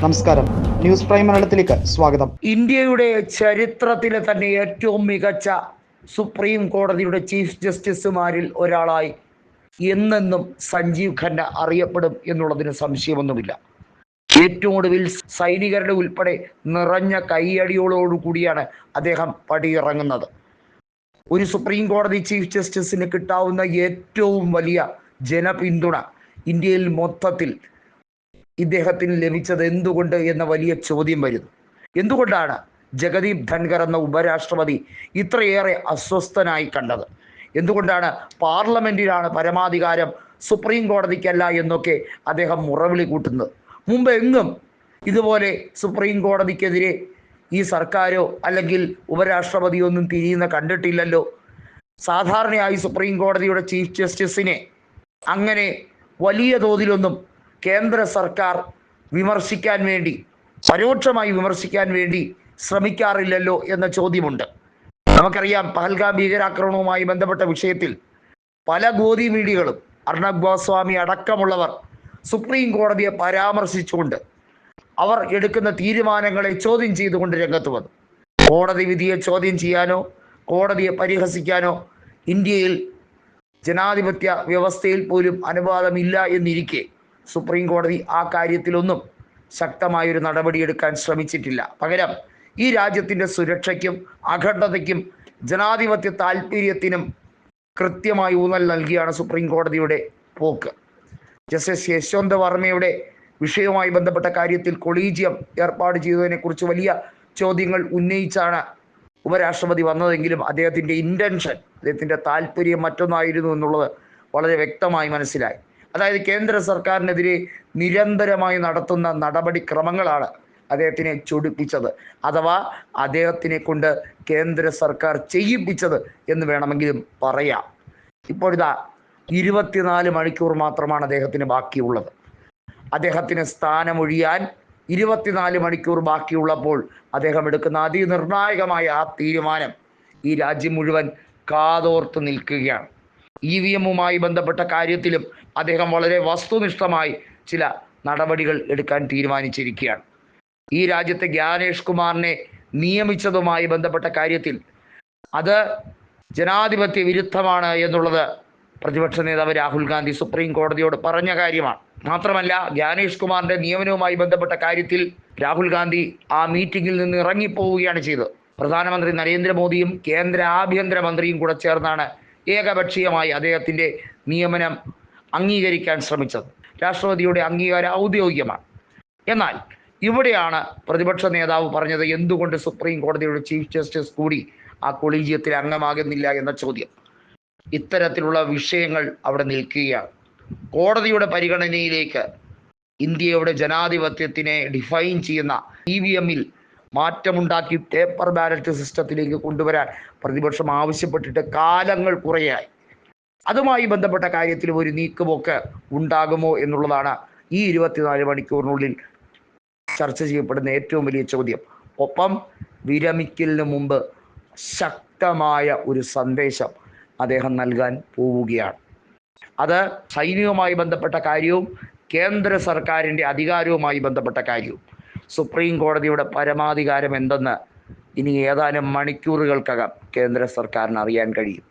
നമസ്കാരം. News prime മലയാളത്തിലേക്ക് സ്വാഗതം. ഇന്ത്യയുടെ ചരിത്രത്തിലെ തന്നെ ഏറ്റവും മികച്ച സുപ്രീം കോടതിയുടെ ചീഫ് ജസ്റ്റിസുമാരിൽ ഒരാളായി എന്നെന്നും സഞ്ജീവ് ഖന്ന അറിയപ്പെടും എന്നുള്ളതിന് സംശയമൊന്നുമില്ല. ഏറ്റവും ഒടുവിൽ സൈനികരുടെ ഉൾപ്പെടെ നിറഞ്ഞ കൈയടിയോടുകൂടിയാണ് അദ്ദേഹം പടിയിറങ്ങുന്നത്. ഒരു സുപ്രീം കോടതി ചീഫ് ജസ്റ്റിസിന് കിട്ടാവുന്ന ഏറ്റവും വലിയ ജനപിന്തുണ ഇന്ത്യയിൽ മൊത്തത്തിൽ ഇദ്ദേഹത്തിന് ലഭിച്ചത് എന്തുകൊണ്ട് എന്ന വലിയ ചോദ്യം വരുന്നു. എന്തുകൊണ്ടാണ് ജഗദീപ് ധൻഖർ എന്ന ഉപരാഷ്ട്രപതി ഇത്രയേറെ അസ്വസ്ഥനായി കണ്ടത്? എന്തുകൊണ്ടാണ് പാർലമെന്റിലാണ് പരമാധികാരം സുപ്രീം കോടതിക്കല്ല എന്നൊക്കെ അദ്ദേഹം മുറവിളി കൂട്ടുന്നത്? മുമ്പ് എങ്ങും ഇതുപോലെ സുപ്രീം കോടതിക്കെതിരെ ഈ സർക്കാരോ അല്ലെങ്കിൽ ഉപരാഷ്ട്രപതിയോ ഒന്നും തിരിയുന്ന കണ്ടിട്ടില്ലല്ലോ. സാധാരണയായി സുപ്രീം കോടതിയുടെ ചീഫ് ജസ്റ്റിസിനെ അങ്ങനെ വലിയ തോതിലൊന്നും കേന്ദ്ര സർക്കാർ വിമർശിക്കാൻ വേണ്ടി പരോക്ഷമായി വിമർശിക്കാൻ വേണ്ടി ശ്രമിക്കാറില്ലല്ലോ എന്ന ചോദ്യമുണ്ട്. നമുക്കറിയാം പഹൽഗാം ഭീകരാക്രമണവുമായി ബന്ധപ്പെട്ട വിഷയത്തിൽ പല ഗോതി മീഡിയകളും അർണബ് ഗോസ്വാമി അടക്കമുള്ളവർ സുപ്രീം കോടതിയെ പരാമർശിച്ചുകൊണ്ട് അവർ എടുക്കുന്ന തീരുമാനങ്ങളെ ചോദ്യം ചെയ്തുകൊണ്ട് രംഗത്ത് വന്നു. കോടതി വിധിയെ ചോദ്യം ചെയ്യാനോ കോടതിയെ പരിഹസിക്കാനോ ഇന്ത്യയിൽ ജനാധിപത്യ വ്യവസ്ഥയിൽ പോലും അനുവാദമില്ല എന്നിരിക്കെ സുപ്രീം കോടതി ആ കാര്യത്തിലൊന്നും ശക്തമായൊരു നടപടിയെടുക്കാൻ ശ്രമിച്ചിട്ടില്ല. പകരം ഈ രാജ്യത്തിന്റെ സുരക്ഷയ്ക്കും അഖണ്ഡതയ്ക്കും ജനാധിപത്യ താല്പര്യത്തിനും കൃത്യമായി ഊന്നൽ നൽകിയാണ് സുപ്രീം കോടതിയുടെ പോക്ക്. ജസ്റ്റിസ് യശ്വന്ത് വർമ്മയുടെ വിഷയവുമായി ബന്ധപ്പെട്ട കാര്യത്തിൽ കൊളീജിയം ഏർപ്പാട് ചെയ്തതിനെക്കുറിച്ച് വലിയ ചോദ്യങ്ങൾ ഉന്നയിച്ചാണ് ഉപരാഷ്ട്രപതി വന്നതെങ്കിലും അദ്ദേഹത്തിന്റെ ഇന്റൻഷൻ അദ്ദേഹത്തിന്റെ താല്പര്യം മറ്റൊന്നായിരുന്നു എന്നുള്ളത് വളരെ വ്യക്തമായി മനസ്സിലായി. അതായത് കേന്ദ്ര സർക്കാരിനെതിരെ നിരന്തരമായി നടത്തുന്ന നടപടിക്രമങ്ങളാണ് അദ്ദേഹത്തിനെ ചൊടിപ്പിച്ചത് അഥവാ അദ്ദേഹത്തിനെ കൊണ്ട് കേന്ദ്ര സർക്കാർ ചെയ്യിപ്പിച്ചത് എന്ന് വേണമെങ്കിലും പറയാം. ഇപ്പോഴിതാ ഇരുപത്തിനാല് മണിക്കൂർ മാത്രമാണ് അദ്ദേഹത്തിന് ബാക്കിയുള്ളത്. അദ്ദേഹത്തിന് സ്ഥാനമൊഴിയാൻ ഇരുപത്തിനാല് മണിക്കൂർ ബാക്കിയുള്ളപ്പോൾ അദ്ദേഹം എടുക്കുന്ന അതിനിർണായകമായ ആ തീരുമാനം ഈ രാജ്യം മുഴുവൻ കാതോർത്ത് നിൽക്കുകയാണ്. ഇ വി എമ്മുമായി ബന്ധപ്പെട്ട കാര്യത്തിലും അദ്ദേഹം വളരെ വസ്തുനിഷ്ഠമായി ചില നടപടികൾ എടുക്കാൻ തീരുമാനിച്ചിരിക്കുകയാണ്. ഈ രാജ്യത്തെ ജ്ഞാനേഷ് കുമാറിനെ നിയമിച്ചതുമായി ബന്ധപ്പെട്ട കാര്യത്തിൽ അത് ജനാധിപത്യ വിരുദ്ധമാണ് എന്നുള്ളത് പ്രതിപക്ഷ നേതാവ് രാഹുൽ ഗാന്ധി സുപ്രീം കോടതിയോട് പറഞ്ഞ കാര്യമാണ്. മാത്രമല്ല ജ്ഞാനേഷ് കുമാറിന്റെ നിയമനവുമായി ബന്ധപ്പെട്ട കാര്യത്തിൽ രാഹുൽ ഗാന്ധി ആ മീറ്റിംഗിൽ നിന്ന് ഇറങ്ങിപ്പോവുകയാണ് ചെയ്തത്. പ്രധാനമന്ത്രി നരേന്ദ്രമോദിയും കേന്ദ്ര ആഭ്യന്തരമന്ത്രിയും കൂടെ ചേർന്നാണ് ഏകപക്ഷീയമായി അദ്ദേഹത്തിന്റെ നിയമനം അംഗീകരിക്കാൻ ശ്രമിച്ചത്. രാഷ്ട്രപതിയുടെ അംഗീകാരം ഔദ്യോഗികമാണ്. എന്നാൽ ഇവിടെയാണ് പ്രതിപക്ഷ നേതാവ് പറഞ്ഞത് എന്തുകൊണ്ട് സുപ്രീം കോടതിയുടെ ചീഫ് ജസ്റ്റിസ് കൂടി ആ കൊളീജിയത്തിൽ അംഗമാകുന്നില്ല എന്ന ചോദ്യം. ഇത്തരത്തിലുള്ള വിഷയങ്ങൾ അവിടെ നിൽക്കുകയാണ്. കോടതിയുടെ പരിഗണനയിലേക്ക് ഇന്ത്യയുടെ ജനാധിപത്യത്തിനെ ഡിഫൈൻ ചെയ്യുന്ന ഇ വി എമ്മിൽ മാറ്റമുണ്ടാക്കി പേപ്പർ ബാലറ്റ് സിസ്റ്റത്തിലേക്ക് കൊണ്ടുവരാൻ പ്രതിപക്ഷം ആവശ്യപ്പെട്ടിട്ട് കാലങ്ങൾ കുറേയായി. അതുമായി ബന്ധപ്പെട്ട കാര്യത്തിൽ ഒരു നീക്കമൊക്കെ ഉണ്ടാകുമോ എന്നുള്ളതാണ് ഈ ഇരുപത്തിനാല് മണിക്കൂറിനുള്ളിൽ ചർച്ച ചെയ്യപ്പെടുന്ന ഏറ്റവും വലിയ ചോദ്യം. ഒപ്പം വിരമിക്കലിന് മുമ്പ് ശക്തമായ ഒരു സന്ദേശം അദ്ദേഹം നൽകാൻ പോവുകയാണ്. അത് സൈനികവുമായി ബന്ധപ്പെട്ട കാര്യവും കേന്ദ്ര സർക്കാരിന്റെ അധികാരവുമായി ബന്ധപ്പെട്ട കാര്യവും. സുപ്രീം കോടതിയുടെ പരമാധികാരം എന്തെന്ന് ഇനി ഏതാനും മണിക്കൂറുകൾക്കകം കേന്ദ്ര സർക്കാരിന് അറിയാൻ കഴിയും.